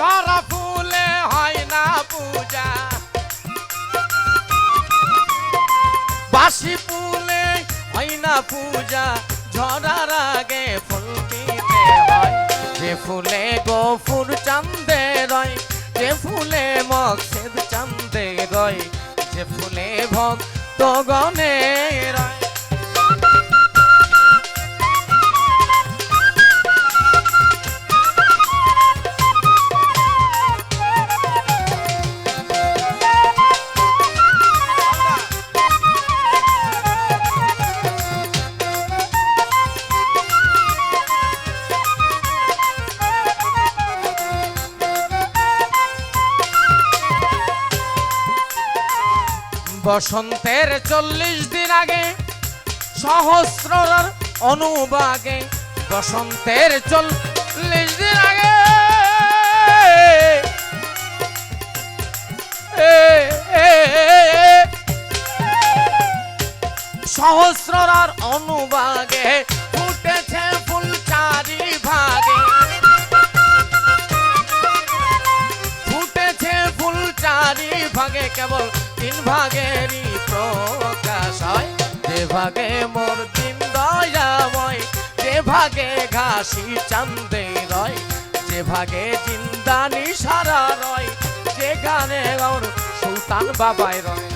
ঝরা ফুলে হয় না পূজা। বাসি ফুলে হয় না পূজা, ঝরার আগে ফুল দিতে হয়। যে ফুলে গফুর চান্দে রয়, যে ফুলে মকসেদ চান্দে রয়, যে ফুলে ভক্ত গণে বসন্তের চল্লিশ দিন আগে সহস্রর অনুবাগে বসন্তের চল্লিশ দিন আগে সহস্রর অনুবাগে ফুটেছে ফুল চারি ভাগে ফুটেছে ফুল চারি ভাগে কেবল তিন ভাগেরই প্রকাশ হয়। যে ভাগে মোর দিন দয়াময় যে ভাগে ঘাসি চান্দে রয়। যে ভাগে চিন্তা নিশারা রয় যেখানে ওর সুলতান বাবাই রয়।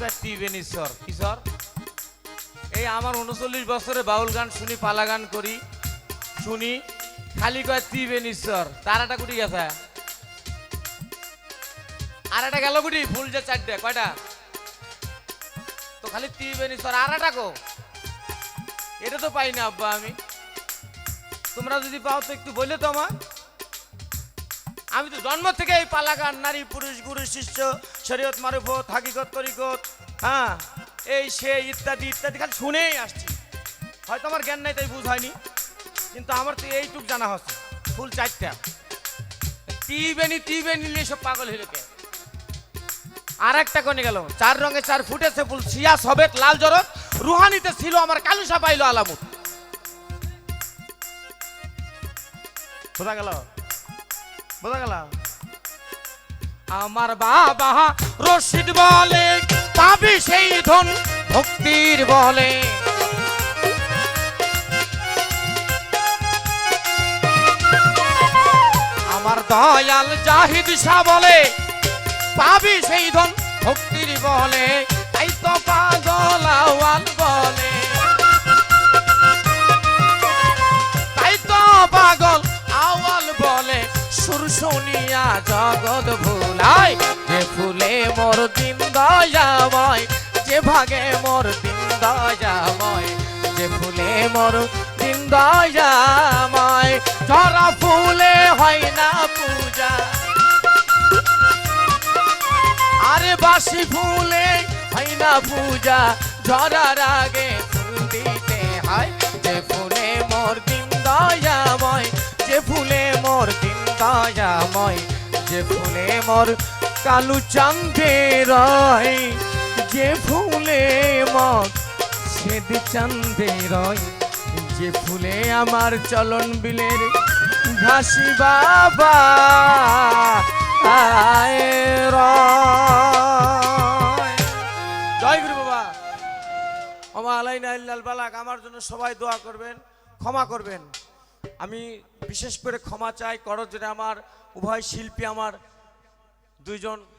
কয় টিভেন ঈশ্বর ঈশ্বর এই আমার উনচল্লিশ বছরে বাউল গান শুনি, পালা গান করি, শুনি, খালি কয় টিভেন ঈশ্বর তারাটা কুটি গেছে? আর একটা গেল কুটি? ফুল যে চারটে, কয়টা? তো খালি টিভেন ঈশ্বর আর একটা কো? এটা তো পাই না, আব্বা, আমি। তোমরা যদি পাও তো একটু বললে তো আমার আমি তো জন্ম থেকে এই পালা গান, নারী, পুরুষ, গুরু, শিষ্য শরীয়ত মারুফত হাকিকত, তরিকত হ্যাঁ এই সে ইত্যাদি ইত্যাদি, খালি শুনেই আসছি। হয়তো আমার জ্ঞান নাই, তাই বুঝ হয়নি কিন্তু আমার তো এইটুক জানা হচ্ছে, ফুল চারটা। টিবেনি টিবেনি নিয়ে সব পাগল হইল কে? আর একটা কোনে গেল, চার রঙে চার ফুটেছে ফুল, সিয়া সবেত, লাল জরত রুহানিতে ছিল আমার কালুসা পাইলো আলামুত। বোঝা গেল? বোঝা গেল? আমার বাবা রশিদ বলে, পাবি সেই ধন ভক্তির বলে। আমার দয়াল জাহিদ শাহ বলে, পাবি সেই ধন ভক্তির বলে। তাই তো পাগল বলে। শুনিয়া জগৎ ভুলাই, যে ফুলে মোর দিন দয়াময়, যে ভাগে মোর দিন দয়াময়, যে ফুলে মোর দিন দয়াময় ধরা ফুলে হয় না পূজা। আরে বাসি ফুলে হয় না পূজা ঝরার আগে ফুল দিতে হয়, যে ফুলে মোর দিন দয়াময়, যে ফুলে মোর দিন দয়াময়, যে ফুলে মর কালু চান্দে রয়, যে ফুলে মগ সেদ চান্দে রয়, যে ফুলে আমার চলন বিলের ঘাসি বাবা। জয় গুরু বাবা আমা আলাইনা ইল্লাল বালাক, আমার জন্য সবাই দোয়া করবেন, ক্ষমা করবেন আমি বিশেষ করে ক্ষমা চাই করজনে আমার উভয় শিল্পী আমার দুইজন